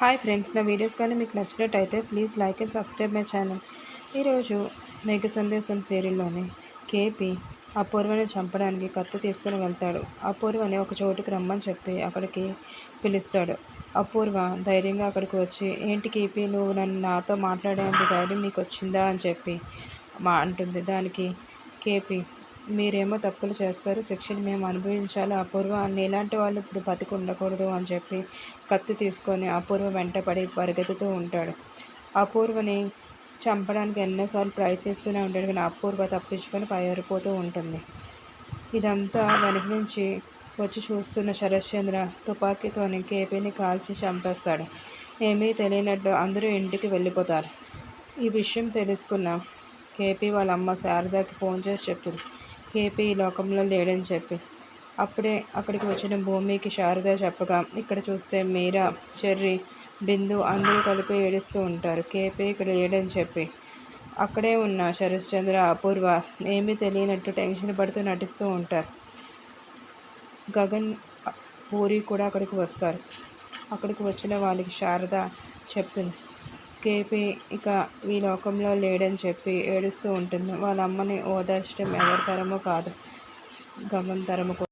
Hi friends నా videos కానీ మీకు నచ్చినట్టయితే please like and subscribe my channel ఈరోజు మేఘ సందేశం సీరియల్లోని కేపీ అపూర్వని చంపడానికి కత్తి తీసుకుని వెళ్తాడు. అపూర్వని ఒక చోటుకి రమ్మని చెప్పి అక్కడికి పిలుస్తాడు. అపూర్వ ధైర్యంగా అక్కడికి వచ్చి ఏంటి కేపీ నువ్వు నన్ను నాతో మాట్లాడేంత ధైర్యం నీకు వచ్చిందా అని చెప్పి మా అంటుంది. దానికి కేపీ మీరేమో తప్పులు చేస్తారు శిక్షను మేము అనుభవించాలి అపూర్వ నీలాంటి వాళ్ళు ఇప్పుడు బతికి ఉండకూడదు అని చెప్పి కత్తి తీసుకొని అపూర్వ వెంటపడి పరిగెత్తుతూ ఉంటాడు. అపూర్వని చంపడానికి ఎన్నోసార్లు ప్రయత్నిస్తూనే ఉంటాడు కానీ అపూర్వ తప్పించుకొని పైరిపోతూ ఉంటుంది. ఇదంతా వెనక నుంచి వచ్చి చూస్తున్న శరశ్చంద్ర తుపాకీతోని కేపీని కాల్చి చంపేస్తాడు. ఏమీ తెలియనట్టు అందరూ ఇంటికి వెళ్ళిపోతారు. ఈ విషయం తెలుసుకున్న కేపీ వాళ్ళ అమ్మ శారదాకి ఫోన్ చేసి చెప్తుంది కేపీ ఈ లోకంలో లేడని చెప్పి. అప్పుడే అక్కడికి వచ్చిన భూమికి శారద చెప్పగా ఇక్కడ చూస్తే మీరా చెర్రి బిందు అందరూ కలిపి ఏడుస్తూ ఉంటారు. కేపీ ఇక్కడ లేడని చెప్పి. అక్కడే ఉన్న శరశ్చంద్ర అపూర్వ ఏమీ తెలియనట్టు టెన్షన్ పడుతూ నటిస్తూ ఉంటారు. గగన్ పూరి కూడా అక్కడికి వస్తారు. అక్కడికి వచ్చిన వాళ్ళకి శారద చెప్తుంది. కేపీ ఇక ఈ లోకంలో లేడని చెప్పి ఏడుస్తూ ఉంటుంది వాళ్ళ అమ్మని ఓదార్చడం ఎవరి తరమో కాదు. గమన తరము